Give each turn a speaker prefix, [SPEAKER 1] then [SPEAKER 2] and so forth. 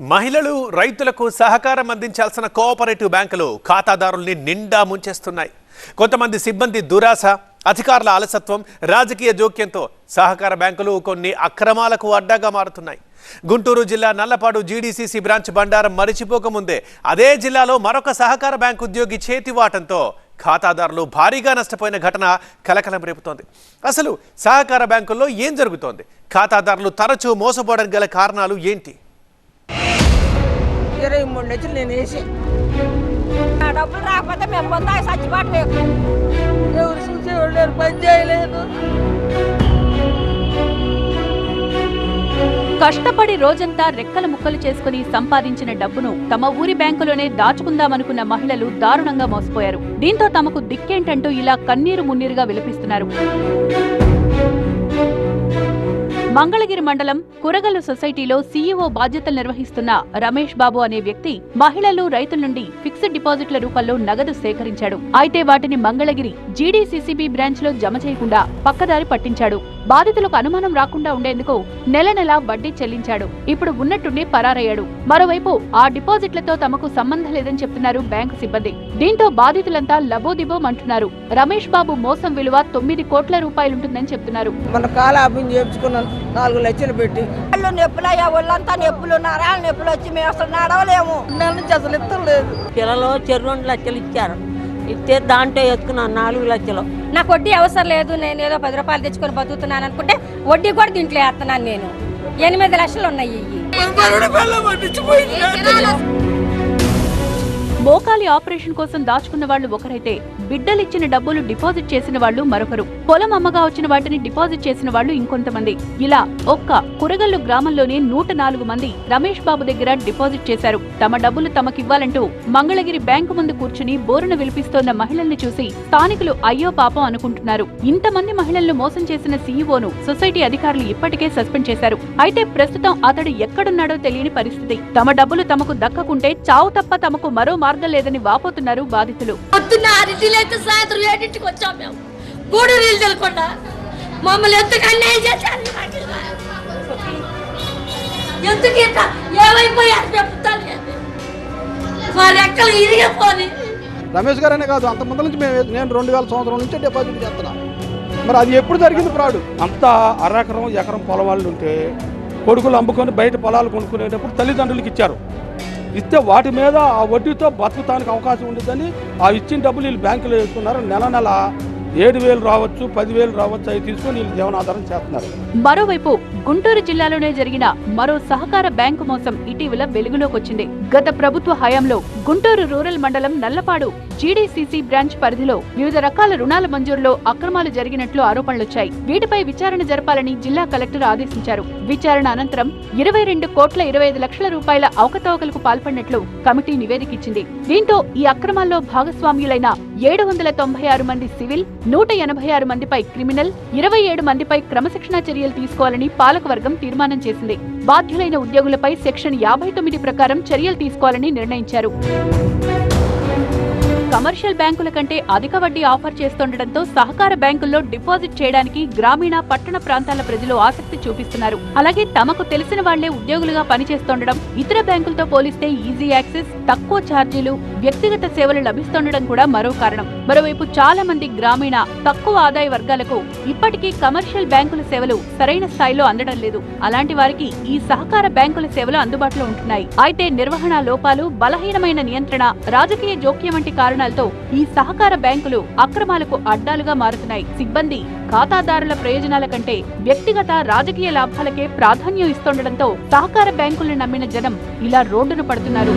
[SPEAKER 1] మహిళలు రైతులకు సహకారం అందించాల్సిన కోఆపరేటివ్ బ్యాంకులు ఖాతాదారుల్ని నిండా ముంచేస్తున్నాయి. కొంతమంది సిబ్బంది దురాశ అధికారుల అలసత్వం రాజకీయ జోక్యంతో సహకార బ్యాంకులు కొన్ని అక్రమాలకు అడ్డాగా మారుతున్నాయి. గుంటూరు జిల్లా నల్లపాడు జీడీసీసీ బ్రాంచ్ బండారం మరిచిపోకముందే అదే జిల్లాలో మరొక సహకార బ్యాంకు ఉద్యోగి చేతివాటంతో ఖాతాదారులు భారీగా నష్టపోయిన ఘటన కలకలం రేపుతోంది. అసలు సహకార బ్యాంకుల్లో ఏం జరుగుతోంది? ఖాతాదారులు తరచూ మోసపోవడానికి గల కారణాలు ఏంటి?
[SPEAKER 2] ఇరవై మూడు లక్షలు నేను వేసి.
[SPEAKER 3] నా డబ్బులు రాకపోతే మేము పొందా చచ్చిపోవట్లేదు
[SPEAKER 2] ఎవరు చూసేవాళ్ళు లేరు పని చేయలేదు.
[SPEAKER 4] కష్టపడి రోజంతా రెక్కల ముక్కలు చేసుకుని సంపాదించిన డబ్బును తమ ఊరి బ్యాంకులోనే దాచుకుందామనుకున్న మహిళలు దారుణంగా మోసపోయారు. దీంతో తమకు దిక్కేంటంటూ ఇలా కన్నీరు మున్నీరుగా విలపిస్తున్నారు. మంగళగిరి మండలం కురగల సొసైటీలో సీఈఓ బాధ్యతలు నిర్వహిస్తున్న రమేష్ బాబు అనే వ్యక్తి మహిళలు రైతుల నుండి ఫిక్స్డ్ డిపాజిట్ల రూపంలో నగదు సేకరించాడు. అయితే వాటిని మంగళగిరి జీడీసీసీబీ బ్రాంచ్లో జమ చేయకుండా పక్కదారి పట్టించాడు. బాధితులకు అనుమానం రాకుండా ఉండేందుకు నెల నెల వడ్డీ చెల్లించాడు. ఇప్పుడు ఉన్నట్టుండి పరారయ్యాడు. మరోవైపు ఆ డిపాజిట్లతో తమకు సంబంధం లేదని చెప్తున్నారు బ్యాంకు సిబ్బంది. దీంతో బాధితులంతా లబోదిబోమంటున్నారు. రమేష్ బాబు మోసం విలువ తొమ్మిది కోట్ల రూపాయలుంటుందని చెప్తున్నారు.
[SPEAKER 2] మన కాలాభిని చేయించుకున్నాను నాలుగు లక్షలు పెట్టి.
[SPEAKER 3] వాళ్ళు నొప్పులు అయ్యా ఒళ్ళంతా నొప్పులు నరాలు నొప్పులు వచ్చి మేము అసలు నడవలేము.
[SPEAKER 2] నెల నుంచి అసలు ఇస్తలేదు
[SPEAKER 5] పిల్లలు చెరు రెండు లక్షలు ఇచ్చారు. ఇస్తే దాంట్లో ఎత్తుకున్నాను నాలుగు లక్షలు.
[SPEAKER 3] నాకు వడ్డీ అవసరం లేదు. నేను ఏదో పది రూపాయలు తెచ్చుకొని బతుకుతున్నాను అనుకుంటే వడ్డీ కూడా దీంట్లో వేస్తున్నాను నేను. ఎనిమిది లక్షలు ఉన్నాయి ఇవి.
[SPEAKER 4] మోకాలి ఆపరేషన్ కోసం దాచుకున్న వాళ్ళు ఒకరైతే బిడ్డలిచ్చిన డబ్బులు డిపాజిట్ చేసిన వాళ్ళు మరొకరు. పొలం అమ్మగా వచ్చిన వాటిని డిపాజిట్ చేసిన వాళ్ళు ఇంకొంతమంది. ఇలా ఒక్క కురగల్లు గ్రామంలోనే నూట నాలుగు మంది రమేష్ బాబు దగ్గర డిపాజిట్ చేశారు. తమ డబ్బులు తమకివ్వాలంటూ మంగళగిరి బ్యాంకు ముందు కూర్చుని బోరున విలిపిస్తోన్న మహిళల్ని చూసి స్థానికులు అయ్యో పాపం అనుకుంటున్నారు. ఇంతమంది మహిళలను మోసం చేసిన సీఈఓను సొసైటీ అధికారులు ఇప్పటికే సస్పెండ్ చేశారు. అయితే ప్రస్తుతం అతడు ఎక్కడున్నాడో తెలియని పరిస్థితి. తమ డబ్బులు తమకు దక్కకుంటే చావు తప్ప తమకు మరో మార్గం లేదని వాపోతున్నారు బాధితులు.
[SPEAKER 6] అయితే సాయంత్రం ఏడింటికి వచ్చాం మేము. మూడు రీలు తెలకుండా మమ్మల్ని ఎందుకు అన్యాయం చేశారు? ఎందుకు ఇట్లా ఏమైపోయారు చెప్తాను మా రెక్కలు ఇరిగిపోని.
[SPEAKER 7] రమేష్ గారనే కాదు అంత ముందు నుంచి మేము నేను రెండు వేల సంవత్సరం నుంచి డిపాజిట్ చేస్తున్నా. మరి అది ఎప్పుడు జరిగింది ఫ్రాడ్?
[SPEAKER 8] అంతా అరెకరం ఎకరం పొలం వాళ్ళు ఉంటే కొడుకులు అమ్ముకొని బయట పొలాలు కొనుక్కునేటప్పుడు తల్లిదండ్రులకు ఇచ్చారు. ఇస్తే వాటి మీద ఆ వడ్డీతో బతుకుతానికి అవకాశం ఉండదని ఆ ఇచ్చిన డబ్బులు వీళ్ళు బ్యాంకులో వేసుకున్నారు నెల నెల. ఏడు వేలు రావచ్చు పదివేలు రావచ్చు అవి వీళ్ళు జీవనాధారం చేస్తున్నారు.
[SPEAKER 4] మరోవైపు గుంటూరు జిల్లాలోనే జరిగిన మరో సహకార బ్యాంకు మోసం ఇటీవల వెలుగులోకి వచ్చింది. గత ప్రభుత్వ హయాంలో గుంటూరు రూరల్ మండలం నల్లపాడు జీడీసీసీ బ్రాంచ్ పరిధిలో వివిధ రకాల రుణాల మంజూరులో అక్రమాలు జరిగినట్లు ఆరోపణలొచ్చాయి. వీటిపై విచారణ జరపాలని జిల్లా కలెక్టర్ ఆదేశించారు. విచారణ అనంతరం ఇరవై రెండు కోట్ల ఇరవై ఐదు లక్షల రూపాయల అవకతవకలకు పాల్పడినట్లు కమిటీ నివేదిక ఇచ్చింది. దీంతో ఈ అక్రమాల్లో భాగస్వామ్యులైన ఏడు వందల తొంభై ఆరు మంది సివిల్ నూట ఎనభై ఆరు మందిపై క్రిమినల్ ఇరవై ఏడు మందిపై క్రమశిక్షణా చర్యలు తీసుకోవాలని పాలకవర్గం తీర్మానం చేసింది. బాధ్యులైన ఉద్యోగులపై సెక్షన్ యాభై తొమ్మిది ప్రకారం చర్యలు తీసుకోవాలని నిర్ణయించారు. కమర్షియల్ బ్యాంకుల కంటే అధిక వడ్డీ ఆఫర్ చేస్తుండటంతో సహకార బ్యాంకుల్లో డిపాజిట్ చేయడానికి గ్రామీణ పట్టణ ప్రాంతాల ప్రజలు ఆసక్తి చూపిస్తున్నారు. అలాగే తమకు తెలిసిన వాళ్ళే ఉద్యోగులుగా పనిచేస్తుండడం ఇతర బ్యాంకులతో పోలిస్తే ఈజీ యాక్సెస్ తక్కువ ఛార్జీలు వ్యక్తిగత సేవలు లభిస్తుండడం కూడా మరో కారణం. మరోవైపు చాలా మంది గ్రామీణ తక్కువ ఆదాయ వర్గాలకు ఇప్పటికీ కమర్షియల్ బ్యాంకుల సేవలు సరైన స్థాయిలో అందడం లేదు. అలాంటి వారికి ఈ సహకార బ్యాంకుల సేవలు అందుబాటులో ఉంటున్నాయి. అయితే నిర్వహణ లోపాలు బలహీనమైన నియంత్రణ రాజకీయ జోక్యం వంటి కారణాలతో ఈ సహకార బ్యాంకులు అక్రమాలకు అడ్డాలుగా మారుతున్నాయి. సిబ్బంది ఖాతాదారుల ప్రయోజనాల కంటే వ్యక్తిగత రాజకీయ లాభాలకే ప్రాధాన్యం ఇస్తుండటంతో సహకార బ్యాంకులను నమ్మిన జనం ఇలా రోడ్డును పడుతున్నారు.